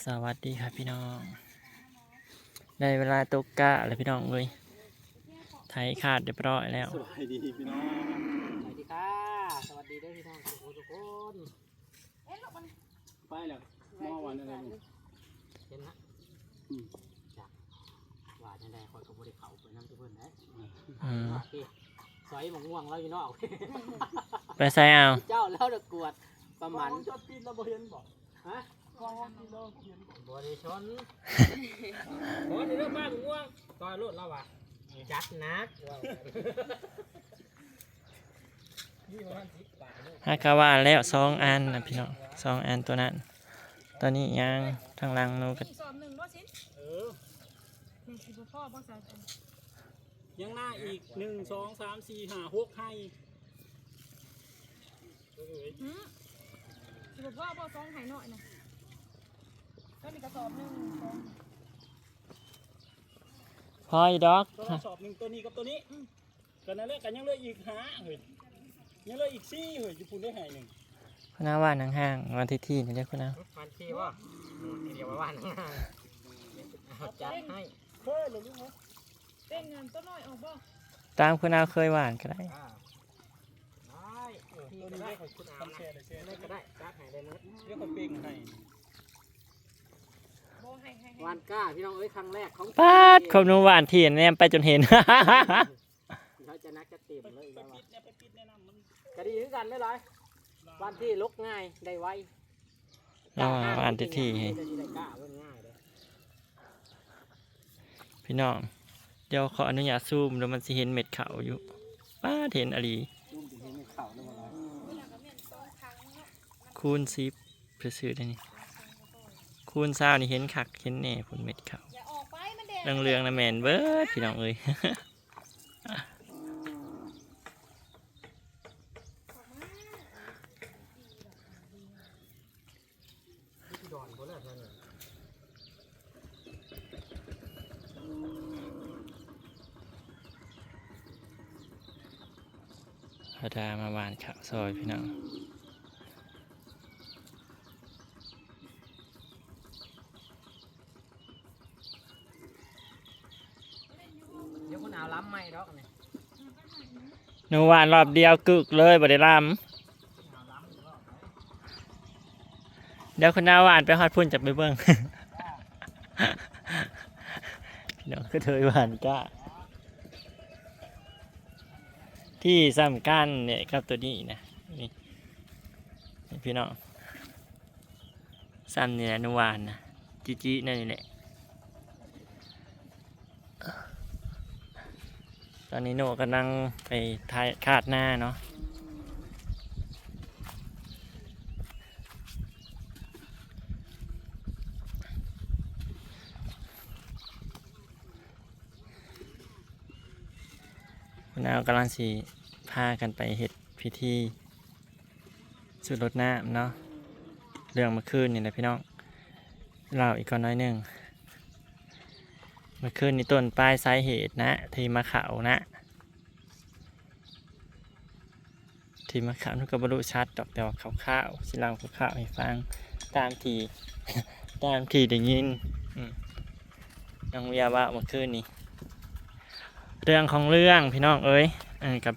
สวัสดีครับพี่น้อง ได้เวลาตกกะแล้วพี่น้องเลยไทยขาดเรียบร้อยแล้ว สวัสดีพี่น้อง สวัสดีค่ะ สวัสดีเด้อพี่น้องทุกคนทุกคนไปแล้วมอวันอะไรเนี่ยเห็นนะอืมจ้ะว่าจังไดคอยกับบริเขาไปน้ำทุกคนนะอืมโอเคสอยหมองม่วงแล้วอยู่นอกไปใส่เอา เจ้าแล้วตะกรวดประมาณจอดปิดแล้วบ่เห็นบ่ฮะกองปิดแล้วเห็น บ่บริชนโอ้ยเรื่องบ้านหมองม่วงต่อยรถแล้ววะจัดนักว่านี่ประมาณสิบบาทเลยฮักกะว่าแล้วสองอันนะพี่น้องสองอันตัวนั้น ตอนนี้ยังทางหลังหนูก็อีกสอบหนึ่งบ่สินเออหนึ่งสิบพ่อบ่ใส่กันยังหน้าอีกหนึ่งสองสามสี่ห้าหกให้เอ้ยหืมสิบพ่อบ่สองไห้หน่อยนะ แล้วมีกระสอบหนึ่งสองพออีดอกตัวสอบหนึ่งตัวนี้กับตัวนี้กันนั่นแหละกันยังเหลืออีกห้าเฮ้ยยังเหลืออีกสี่เฮ้ยญี่ปุ่นได้ให้หนึ่งคุณน้าว่านห่างๆวันที่ที่นี่เด้อคุณน้าวันที่ว่าเดี๋ยวมาว่านเอาจัดให้เฮ้ยเหลือลูกเหรอเต้นเงินตัวน้อยออกบ่ตามคุณน้าเคยหวานก็ได้อ่าได้เออที่ตัวก็นี้ได้ได้ขขอองงคุคุณณอาทำแช่ได้แช่ได้ได้ก็ได้จัดให้ได้หมดเรียกคนเป่งให้บ่ให้ให้ให้ วานก้าพี่น้องเอ้ยครั้งแรกของปาดคมหนูหวานที่แนมไปจนเห็นเขาจะนักจะเต็มไปเลยไปแล้วปิดเนี่ยไปปิดแนะนำมันก็ดีคือกันไม่ไรวันที่ลุกง่ายได้ไวเราหวานที่ที่ให้จะได้กล้าเรื่องง่ายเลยพี่น้อง เดี๋ยวขออนุญาตซูมแล้วมันสิเห็นเม็ดขาวอยู่ป้าดเห็นอะไรลูกถึงเห็นในข่าวแล้วว่าเวลาก็แม่นสองครั้งเนาะคูณซิปเพื่อซื้อได้นี่ คูณซาวนี่เห็นคักเห็นแน่ผลเม็ดขาวอย่าออกไปมันแดเรื่องเรื่องๆนะแมนเบิร์ดพี่น้องเอ้ยที่ดอนคนละท่านพอดามาหวานขาวซอยพี่น้อง เดี๋ยวคุณเอาล้ำไม่ดอกนี่ ห นูวานรอบเดียวกึกเลยบ่ได้ลาล้ำเดี๋ยวคุณน้าวานไปฮอดพุ่นจับไปเบิ้งพี่น้องก็เทยหวานก้าที่สำคัญเนี่ยครับตัวนี้นะนี่พี่น้องซ้ำนี่แหละนูวานนะจิจินั่นนี่แหละ ตอนนี้โนกำลังไปทายคาดหน้าเนาะคุณอากำลังสีพากันไปเฮ็ดพิธีสุดรถน้ำเนาะเรื่องเมื่อคืนนี่แหละพี่น้องเล่าอีกก่อนน้อยหนึ่ง มื่อคืนนี้ต้นปลายสาเหตุนะ ทีมาเขานะ ทีมาขาวนุกบรรลุชัดดอกแต่ว่าขาวๆสิล่าขาวๆให้ฟังตามทีตามทีได้ยินน้องเวียว่ามื่อคืนนี้เรื่องของเรื่องพี่น้องเอ้ยกับ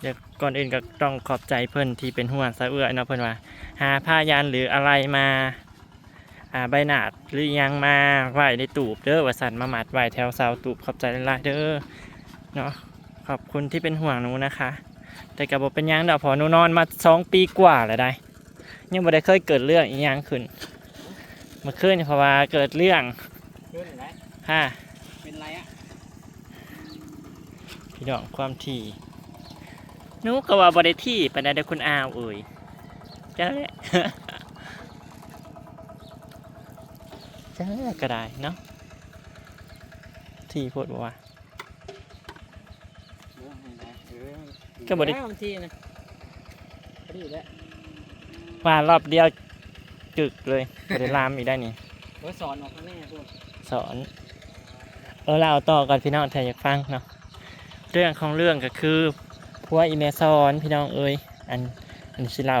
เดี๋ยวก่อนอื่นก็ต้องขอบใจเพิ่อนที่เป็นห่วงสะเอื้อเนาะเพิ่อนว่า หาผ้ายันหรืออะไรมา อ่าใบหนาดหรืออิหยังมาไหวในตูบเด้อว่าสันมาหมัดไหวแถวเสาตูบขอบใจหลายๆเด้อเนาะขอบคุณที่เป็นห่วงหนูนะคะ แต่กับบเป็นหยังดอกเพอหนูนอนมาสองปีกว่าแล้วได้ ยังบ่ได้เคยเกิดเรื่องอีหยังขึ้นเมื่อคืนนี่เพราะว่าเกิดเรื่องขึ้นไหนฮะเป็นไรอะพี่น้องความที่หนูก็ว่าบ่ได้ที่ปานใดเด้อคุณอาวเอ่ยจ้าแหละ จ้าก็ได้เนาะที่พูดว่า ก็บ่ได้บางทีนะก็ดีแล้วว่ารอบเดียวจึกเลยบ่ได้ลามอีกได้นี่ เบอร์สอนออกมาแน่พวกสอน เออเราเอาต่อก่อนพี่น้องถ้าอยากฟังเนาะเรื่องของเรื่องก็คือพัวอีเมซอนพี่น้องเอ้ยอันอันที่เรา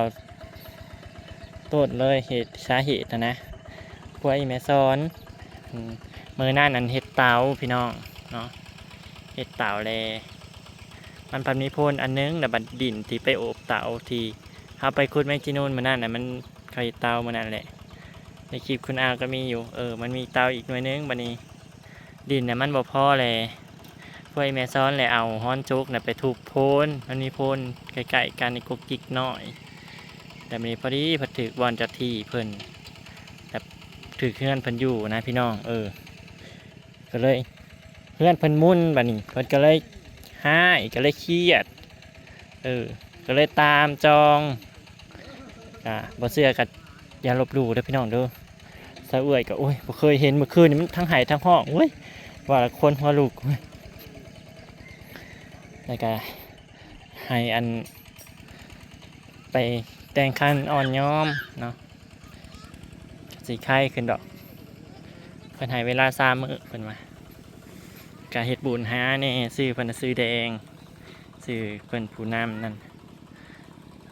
ต้นเลยเหตุสาเหตุนะนะ พวกอีแม่ซ้อนมือหน้านั้นเฮ็ดเตาพี่น้องเนาะเฮ็ดเตาแลมันพันมีโพนอันนึงแต่บัดดินที่ไปโอบเตาที่เขาไปคุดแมงจีนูนมือนั่นน่ะมันเคยเตามือนั่นแหละในคลิปคุณอาก็มีอยู่ เออ มันมีเตาอีกหน่วยนึงบัดนี้ ดินน่ะมันบ่พอแลยพวกอีแม่ซ้อนเลยเอาฮ้อนจุกน่ะไปทุบโพนมันมีโพนใกล้ๆกันในกุกกิกน้อย แต่มันนี้พอดีพอถือบอลจัดที่เพิ่นแบบ ถือเคลื่อนเพิ่นอยู่นะพี่น้องเออ ก็เลยเพื่อนเพิ่นมุ่นแบัดนี้เพิ่นก็เลยห้ายก็เลยเครียด เออ ก็เลยตามจองอ่าบ่เสื้อกับอย่าลบหลู่เด้อพี่น้องเด้อสะเอื่อยก็โอ้ยบ่เคยเห็นเมื่อคืนนี่มันทั้งไห้ทั้งห้องเว้ยว่าคนหัวลูกแล้วก็ให้อันไปแต่งคันอ่อนย้อมเนาะ สีไข่ขึ้นดอก เพิ่นให้เวลาสามมื้อเพิ่นว่ากะเฮ็ดบุญหาแน่ซื้อเพิ่นซื้อแดงซื้อเพิ่นผู้นำนั่น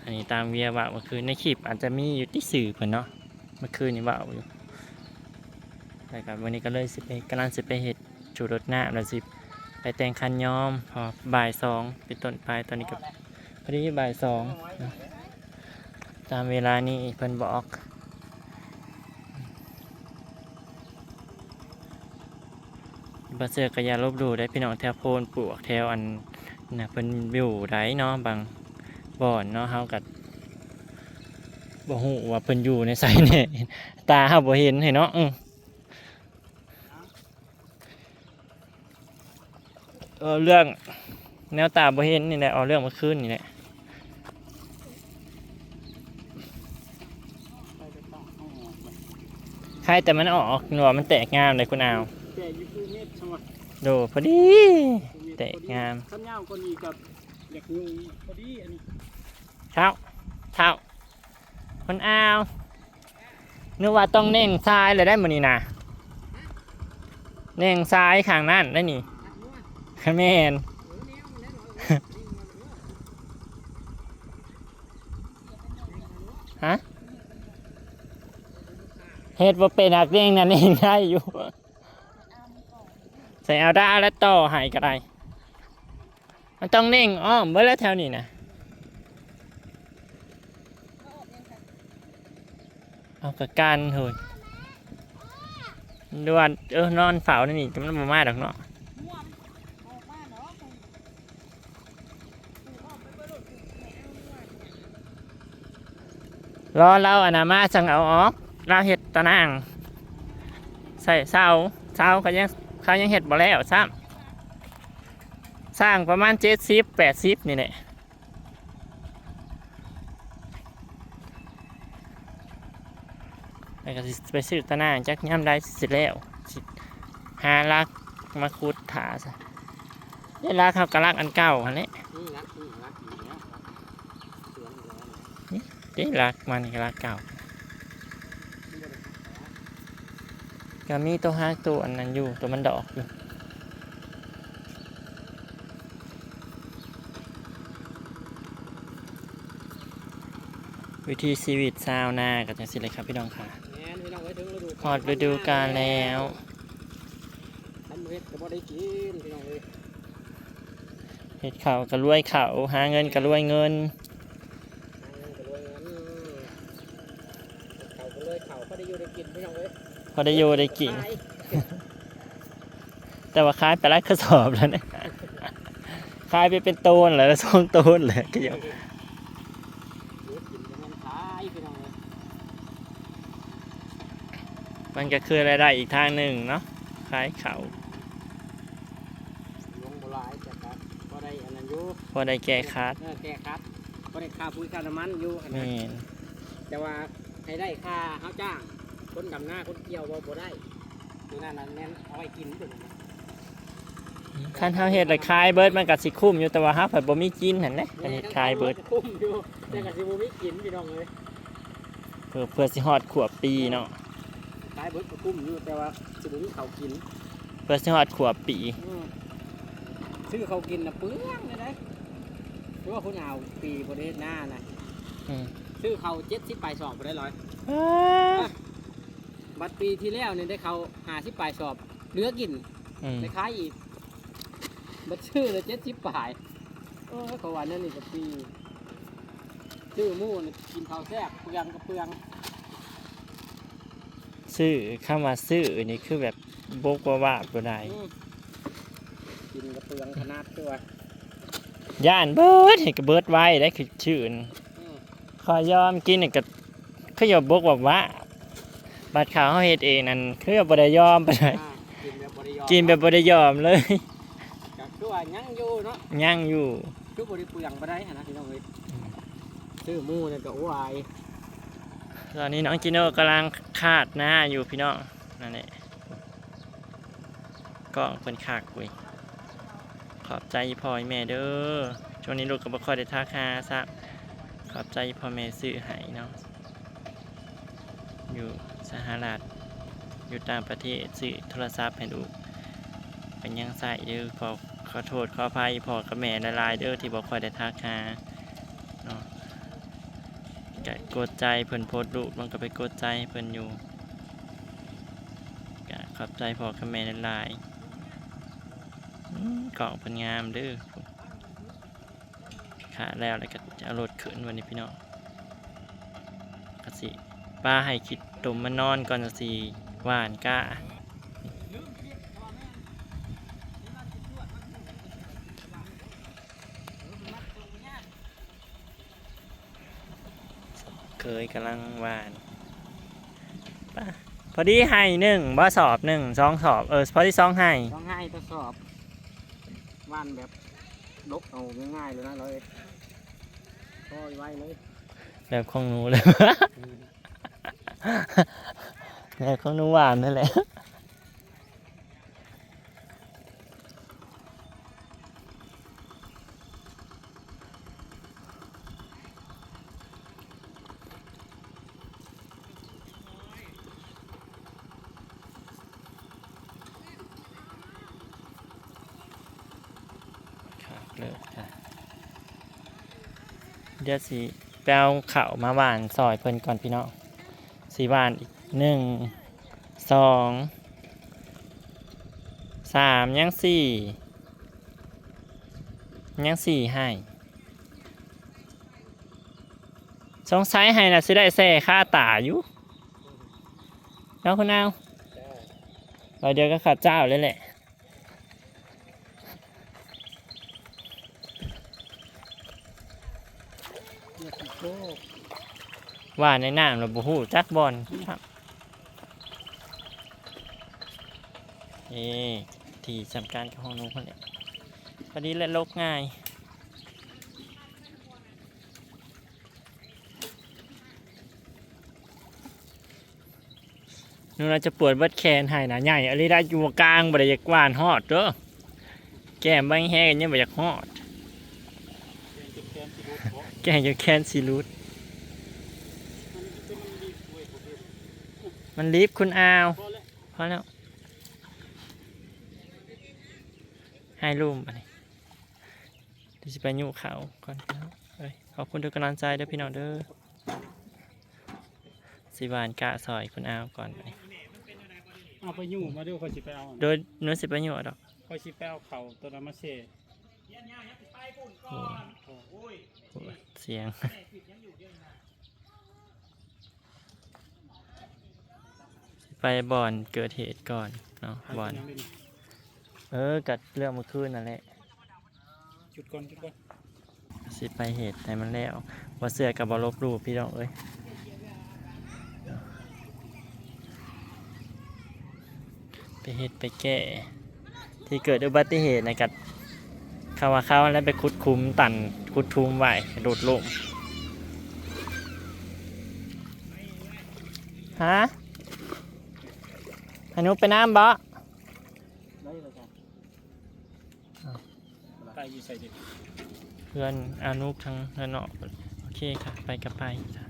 อันนี้ตามเวียว่าเมื่อคืนในคลิปอาจจะมีอยู่ที่สื่อเพิ่นเนาะเมื่อคืนนี้ว่าอยู่แล้วก็วันนี้ก็เลยสิไปกำลังสิไปเฮ็ดจูรถน้ำแล้วสิไปแต่งคันย้อมพอบ่ายสองเป็นต้นไปตอนนี้ก็พอดีบ่ายสองตามเวลานี้เพิ่นบอก บาเสือกระยาลบดูได้พี่น้องแถวโพนปลวกแถวอันน่ะเพิ่นอยู่ได้เนาะบางบ่อนเนาะเฮากัดบ่ฮู้ว่าเพิ่นอยู่ในไสเนี่ยตาเฮาบ่เห็นให้เนาะอือเออเรื่องแนวตาบ่เห็นนี่แหละเอาเรื่องมื่อคืนนี่แหละไปไปต้องเอาออกไปใช่แต่มันออกหนวดมันแตกงามเลยคุณอาว แต่อยูคือเม็ดใช่ไหมดูพอดี แตกงามข้าวเหนียวก็มีกับเด็กยุงพอดีอันนี้เท้าเท้าคุณอาวนึกว่าต้องเน่งซ้ายเลยได้หมดนี่นะเน่งซ้ายข้างนั่นได้นี่แมนฮะเฮ็ดว่าเป็นหักเน่งนั่นเองได้อยู่ ส่เอาด้าแล้วต่อหายก็ได้มันต้องเน่งอ้อมเมื่อแล้วแถวนี้นะเอากระกันเฮ้ยดวนเออนอนเฝ้านี่นี่จะมันมามาดอกเนาะรอเราอนามาจังเอาออกเราเห็ดตะนาง ใส่เสาเสาเขายัง เขายังเห็ดบ่แล้วซ้ำสร้างประมาณเจ็ดสิบแปดสิบนี่แหละแล้วก็สิไปซื้อตะนางจักย่ำได้สิแล้วหาลักมาคุดถาซะได้ลักเขากระลักอันเก่าอันนี้นี่รักนี่รักอยู่แล้วสวนอยู่แล้วได้ลักมันกระลักเก่า ก็มีตัวห้าตัวอันนั้นอยู่ตัวมันดอกอยู่วิธีชีวิตชาวนากับจังสิเลยครับพี่น้องค่ะแม่นพี่น้องไว้ถึงฤดูฮอดฤดูกาลแล้วทำเฮ็ดก็บ่ได้กินพี่น้องเอ้ยเห็ดข่าวกระรวยข่าวหาเงินกระรวยเงินหาเงินก็รวยเงินเขาก็เลยเขาก็ได้อยู่ได้กินพี่น้องเอ้ยพ อได้โยได้กินขายแต่ว่าขายไปไล่กระสอบแล้วเนี่ยขายไปเป็นโตนเลยแล้วสองโตนเลยก็ยังอยู่กินกันขายพี่น้องเอ้ยมันก็คือรายได้อีกทางหนึ่งเนาะขายเขาวลงบ่หลายแต่ก็บ่ได้อันนั้นอยู่พอได้แก้คัดเออแก้คัดบ่ได้ค่าปุ๋ยค่าน้ำมันอยู่อันนั้นนี่แต่ว่าให้ได้ค่าเฮาจ้าง คนดำหน้าคนเกี่ยวบ่บ่ได้ดูนั่นนั่นแม่นเอาไว้กินตัวนั้นขั้นเท้าเห็ดเลยขายเบิร์ดมันก็สิคุ้มอยู่แต่ว่าฮะผัดบ่มีกินเห็นไหมอันนี้ขายเบิร์ดคุ้มอยู่แต่ก็สิบ่มีกินพี่น้องเอ้ยเพื่อเพื่อสิฮอดขวบปีเนาะขายเบิดก็คุ้มอยู่แต่ว่าสิบ่มีข้าวกิน เพื่อสิฮอดขวบปีอืมซื้อข้าวกินน่ะเปลืองเลยนะหรือว่าคุณเอาปีบ่ได้เฮ็ดหน้านะอืมซื้อข้าว70ไป2บ่ได้ร้อยอ้า บบัดปีที่แล้วเนี่ยได้เขาหาสิบปลายสอบเหลือกินอืมได้ขายอีกบัดชื่อเลยเจ็ดสิบปลายเออเขาว่านั่นนี่กับปีชื่อหมู่นี่กินข้าวแซ่บเปลืองกับเปลืองซื้อคำว่าซื้อนี่คือแบบบกว่าว่าบ่ได้อืมกินกับเปลืองขนาดตัวย่านเบิดให้ก็เบิดไว้ได้คือชื่อน่ะอืม ขอยอมกินนี่ก็คืออย่าบกว่าว่า บัดข่าวเฮาเฮ็ดเองนั่นคือบ่ได้ยอมปานใดอ่ากินแบบบริยอมกินแบบบ่ได้ยอมเลย ก็คือว่ายังอยู่เนาะยังอยู่ คือบริเปลืองบ่ได้หั้นนะพี่น้องเอ้ยชื่อหมู่เนี่ยก็อวายตอนนี้น้องจิโน่กำลังคาดหน้าอยู่พี่น้องนั่นแหละก็เป็นขากคุยขอบใจพ่อแม่เด้อช่วงนี้ลูกก็บ่ค่อยได้ทักหาซะขอบใจพ่อแม่ซื้อให้เนาะอยู่ สหรัฐอยู่ต่างประเทศซื้อโทรศัพท์ให้ลูกเป็นยังใส่เด้อขอขอโทษขออภัยพอกับแม่ละลายเด้อที่บ่ค่อยได้ทักหาเนาะก็กดใจเพิ่นโพสต์รูปมันก็ไปกดใจเพิ่นอยู่ก็ขอบใจพอกับแม่หลายๆอืมกล่องเพิ่นงามเด้อขาแล้วแล้วก็จะเอารถขึ้นวันนี้พี่น้องกสิป้าให้คิด ตุ่มมานอนก่อนจะสิหวานก้าเคยกำลังหวานป้าพอดีให้หนึ่งบ่สอบหนึ่งสองสอบเออพอดีสองให้ต้องให้ทดสอบว่านแบบลกเอาง่ายๆเลยนะเลยก็ไว้เลย แบบของหนูเลย แบบของหนูหวานนั่นแหละครับเลิกค่ะเดี๋ยวสิไปเอาข้าวมาหวานซอยเพิ่นก่อนพี่น้อง สีหวานอีกหนึ่งสองสามยังสี่ยังสี่ให้สงสัยให้นะสิได้แซ่ค่าตาอยู่เนาคุณนาเราเดียวก็ขาดเจ้าเลยแหละโก้ ว่าในน้ำเราบูฮู้จักบอลครับเอ๊ที่สำคัญกับห้องนู้นคนเลยพอดีและลกง่ายนู่นเราจะปวดบัดแขนให้หนาใหญ่อะไรได้อยู่กลางบริยากวานฮอดเด้อแก้มใบแห้งเนี่ยบริยากฮอดจุดแกนที่ดูเพราะแก้ยูแคนซีรูด มันจะมันดีเว้ยผมมันลิฟต์คุณอาวพอแล้วพอแล้วให้รูมไปเดี๋ยวจะไปยุ่เขาก่อนพี่น้องเอ้ยขอบคุณทุกกำลังใจเด้อพี่น้องเด้อสิบานกะซอยคุณอาวก่อนไปเอาไปยุ่งมาดูคอยสิไปเอาโดยหนุสิไปยุ่ดอกคอยสิไปเอาเข่าตัวนั้นมาเช่โอ้โหเสียง ไปบ่อนเกิดเหตุก่อนเนาะบ่อนยังไม่มีเออ กัดเรื่องเมื่อคืนนั่นแหละจุดก่อนจุดก่อนสิไปเหตุให้มันแล้วว่าเสือกับบอลบรูปพี่น้องเอ้ยไปเหตุไปแก้ที่เกิดอุบัติเหตุในะกัดเข้ามาเข้าแล้วไปคุดคุ้มตันคุดทุมไว้โดดลงฮะ ให้หนุไปน้ำบ่ได้เลยจ้ะตายอยู่ใส่เด็กเพื่อนอานุกทั้งเพื่อนเนาะโอเคค่ะ ไปกับไปจ้ะ